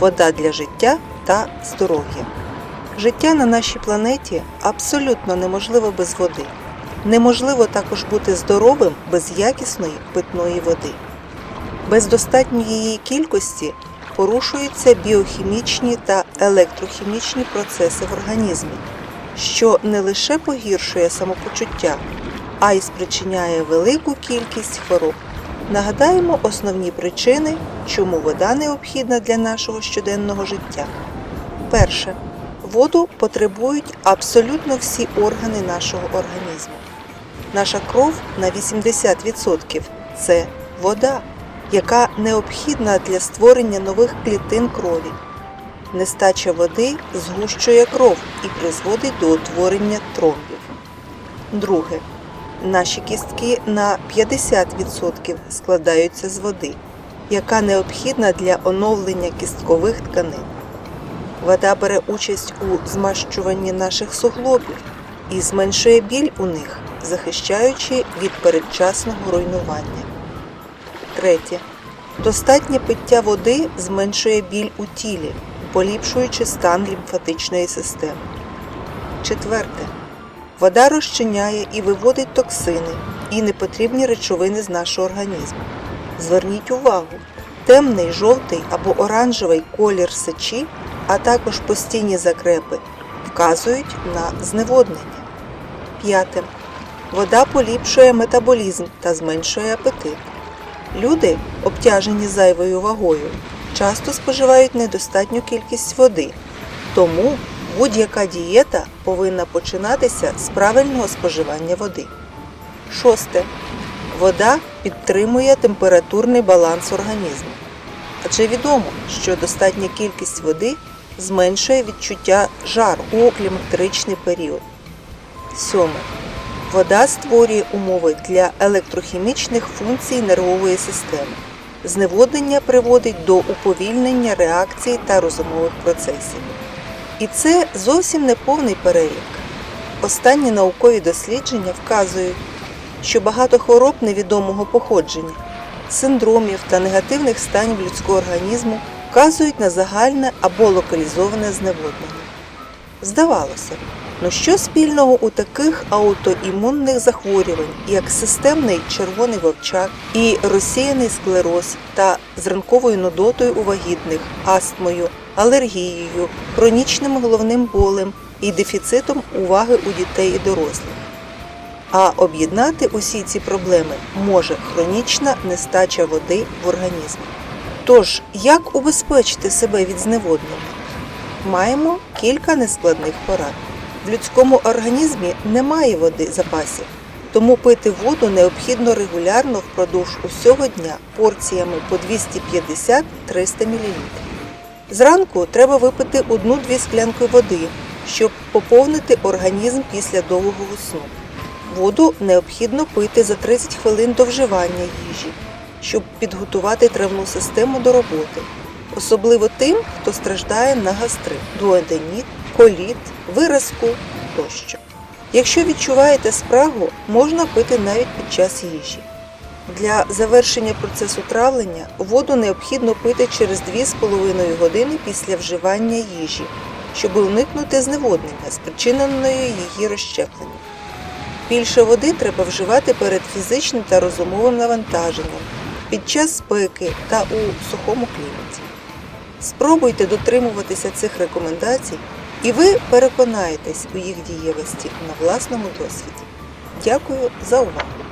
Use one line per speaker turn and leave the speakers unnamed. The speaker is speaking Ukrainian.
вода для життя та здоров'я. Життя на нашій планеті абсолютно неможливо без води. Неможливо також бути здоровим без якісної питної води. Без достатньої її кількості порушуються біохімічні та електрохімічні процеси в організмі, що не лише погіршує самопочуття, а й спричиняє велику кількість хвороб. Нагадаємо основні причини, чому вода необхідна для нашого щоденного життя. Перше. Воду потребують абсолютно всі органи нашого організму. Наша кров на 80% це вода, яка необхідна для створення нових клітин крові. Нестача води згущує кров і призводить до утворення тромбів. Друге. Наші кістки на 50% складаються з води, яка необхідна для оновлення кісткових тканин. Вода бере участь у змащуванні наших суглобів і зменшує біль у них, захищаючи від передчасного руйнування. Третє. Достатнє пиття води зменшує біль у тілі, поліпшуючи стан лімфатичної системи. Четверте. Вода розчиняє і виводить токсини і непотрібні речовини з нашого організму. Зверніть увагу, темний, жовтий або оранжевий колір сечі, а також постійні закрепи вказують на зневоднення. П'яте. Вода поліпшує метаболізм та зменшує апетит. Люди, обтяжені зайвою вагою, часто споживають недостатню кількість води, тому будь-яка дієта повинна починатися з правильного споживання води. Шосте. Вода підтримує температурний баланс організму. Адже відомо, що достатня кількість води зменшує відчуття жару у клімактеричний період. Сьоме. Вода створює умови для електрохімічних функцій нервової системи. Зневоднення приводить до уповільнення реакцій та розумових процесів. І це зовсім не повний перелік. Останні наукові дослідження вказують, що багато хвороб невідомого походження, синдромів та негативних станів людського організму вказують на загальне або локалізоване зневоднення. Здавалося, б, ну що спільного у таких аутоімунних захворювань, як системний червоний вовчак і розсіяний склероз та з ранковою нудотою у вагітних, астмою, алергією, хронічним головним болем і дефіцитом уваги у дітей і дорослих. А об'єднати усі ці проблеми може хронічна нестача води в організмі. Тож, як убезпечити себе від зневоднення? Маємо кілька нескладних порад. В людському організмі немає води запасів, тому пити воду необхідно регулярно впродовж усього дня порціями по 250-300 мл. Зранку треба випити одну-дві склянки води, щоб поповнити організм після довгого сну. Воду необхідно пити за 30 хвилин до вживання їжі, щоб підготувати травну систему до роботи, особливо тим, хто страждає на гастрит, дуоденіт, коліт, виразку тощо. Якщо відчуваєте спрагу, можна пити навіть під час їжі. Для завершення процесу травлення воду необхідно пити через 2,5 години після вживання їжі, щоб уникнути зневоднення, спричиненої її розщепленням. Більше води треба вживати перед фізичним та розумовим навантаженням, під час спеки та у сухому кліматі. Спробуйте дотримуватися цих рекомендацій, і ви переконаєтесь у їх дієвості на власному досвіді. Дякую за увагу!